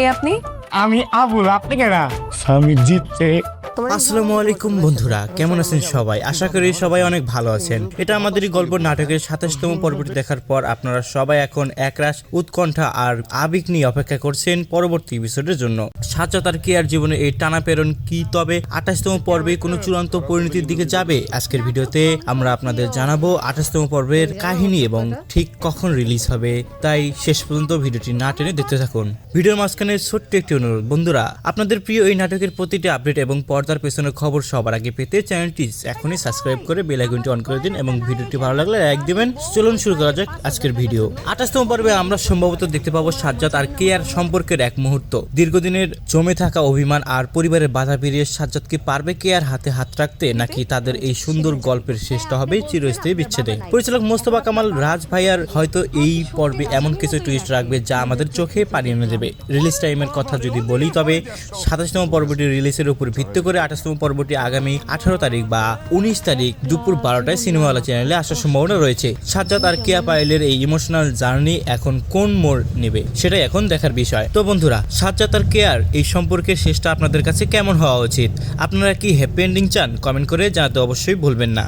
কে আপনি? আমি আবুল আপনি কেনা স্বামী জিতছে। আসসালামু আলাইকুম বন্ধুরা কেমন আছেন সবাই? আশা করি সবাই অনেক ভালো আছেন। এটা আমাদের গল্প নাটকের সাতাশতম পর্বটি দেখার পর আপনারা সবাই এখন একরাশ উৎকণ্ঠা আর আবেগ নিয়ে অপেক্ষা করছেন পরবর্তী এপিসোডের জন্য। সাজ্জাদ আর কেয়ার জীবনে এই টানাপেরণ কি তবে আঠাশতম পর্বে কোনো চূড়ান্ত পরিণতির দিকে যাবে? আজকের ভিডিওতে আমরা আপনাদের জানাব আঠাশতম পর্বের কাহিনী এবং ঠিক কখন রিলিজ হবে। তাই শেষ পর্যন্ত ভিডিওটি না টেনে দেখতে থাকুন। ভিডিওর মাঝখানে ছোট্ট একটি অনুরোধ। বন্ধুরা আপনাদের প্রিয় এই নাটকের প্রতিটি আপডেট এবং পর্দার পেছনের খবর সবার আগে পেতে চ্যানেলটি এখনই সাবস্ক্রাইব করে বেল আইকনটি অন করে দিন এবং ভিডিওটি ভালো লাগলে লাইক দিবেন। চলুন শুরু করা যাক আজকের ভিডিও। আঠাশতম পর্বে আমরা সম্ভবত দেখতে পাবো সাজ্জাদ আর কেয়ার সম্পর্কের এক মুহূর্ত। দীর্ঘদিনের জমে থাকা অভিমান আর পরিবারের বাধা পেরিয়ে সাজ্জাদকে পারবে কেয়ার হাতে হাত রাখতে নাকি তাদের এই সুন্দর গল্পের শেষটা হবে চিরস্থায়ী বিচ্ছেদে? পরিচালক মোস্তফা কামাল রাজ ভাইয়ার হয়তো এই পর্বে এমন কিছু টুইস্ট রাখবে যা আমাদের চোখে পানি এনে দেবে। রিলিজ টাইমের কথা যদি বলি তবে সাতাশতম পর্বটি রিলিজের উপর ভিত্তি করে আঠাশতম পর্বটি আগামী আঠারো তারিখ বা উনিশ তারিখ দুপুর বারোটায় সিনেমাওয়ালা চ্যানেলে আসার সম্ভাবনা রয়েছে। সাজ্জাদ আর কেয়া পায়েলের এই ইমোশনাল জার্নি এখন কোন মোড় নেবে সেটাই এখন দেখার বিষয়। তো বন্ধুরা, সাজ্জাদ আর কেয়ার এই সম্পর্কের শেষটা আপনাদের কাছে কেমন হওয়া উচিত? আপনারা কি হ্যাপি এন্ডিং চান? কমেন্ট করে জানাতে অবশ্যই ভুলবেন না।